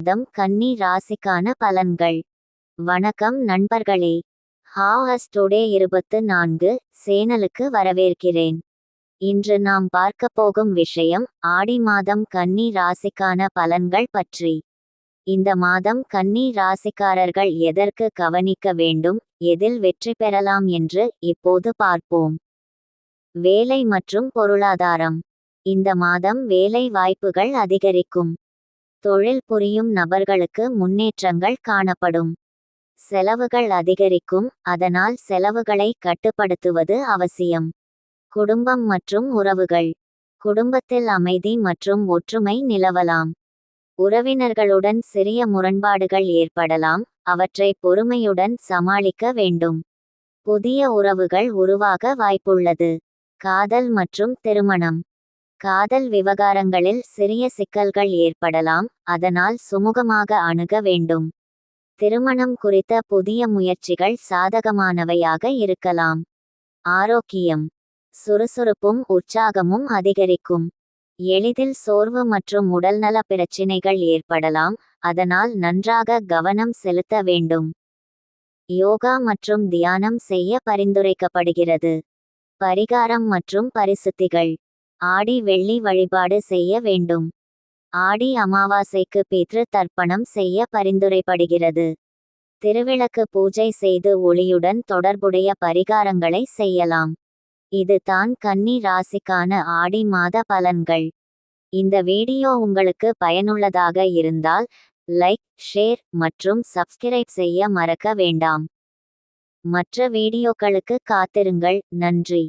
மாதம் கன்னி ராசிக்கான பலன்கள். வணக்கம் நண்பர்களே. ஹாஹஸ் டுடே இருபத்து நான்கு சேனலுக்கு வரவேற்கிறேன். இன்று நாம் பார்க்க போகும் விஷயம் ஆடி மாதம் கன்னி ராசிக்கான பலன்கள் பற்றி. இந்த மாதம் கன்னி ராசிக்காரர்கள் எதற்கு கவனிக்க வேண்டும் எதில் வெற்றி பெறலாம் என்று இப்போது பார்ப்போம். வேலை மற்றும் பொருளாதாரம். இந்த மாதம் வேலை வாய்ப்புகள் அதிகரிக்கும். தொழில் புரியும் நபர்களுக்கு முன்னேற்றங்கள் காணப்படும். செலவுகள் அதிகரிக்கும் அதனால் செலவுகளை கட்டுப்படுத்துவது அவசியம். குடும்பம் மற்றும் உறவுகள். குடும்பத்தில் அமைதி மற்றும் ஒற்றுமை நிலவலாம். உறவினர்களுடன் சிறிய முரண்பாடுகள் ஏற்படலாம் அவற்றை பொறுமையுடன் சமாளிக்க வேண்டும். புதிய உறவுகள் உருவாக வாய்ப்புள்ளது. காதல் மற்றும் திருமணம். காதல் விவகாரங்களில் சிறிய சிக்கல்கள் ஏற்படலாம் அதனால் சுமூகமாக அணுக வேண்டும். திருமணம் குறித்த புதிய முயற்சிகள் சாதகமானவையாக இருக்கலாம். ஆரோக்கியம். சுறுசுறுப்பும் உற்சாகமும் அதிகரிக்கும். எளிதில் சோர்வு மற்றும் உடல்நல பிரச்சினைகள் ஏற்படலாம் அதனால் நன்றாக கவனம் செலுத்த வேண்டும். யோகா மற்றும் தியானம் செய்ய பரிந்துரைக்கப்படுகிறது. பரிகாரம் மற்றும் பரிசுத்திகள். ஆடி வெள்ளி வழிபாடு செய்ய வேண்டும். ஆடி அமாவாசைக்கு பித்ரு தர்ப்பணம் செய்ய பரிந்துரைப்படுகிறது. திருவிளக்கு பூஜை செய்து ஒளியுடன் தொடர்புடைய பரிகாரங்களை செய்யலாம். இது தான் கன்னி ராசிக்கான ஆடி மாத பலன்கள். இந்த வீடியோ உங்களுக்கு பயனுள்ளதாக இருந்தால் லைக் ஷேர் மற்றும் சப்ஸ்கிரைப் செய்ய மறக்க வேண்டாம். மற்ற வீடியோக்களுக்கு காத்திருங்கள். நன்றி.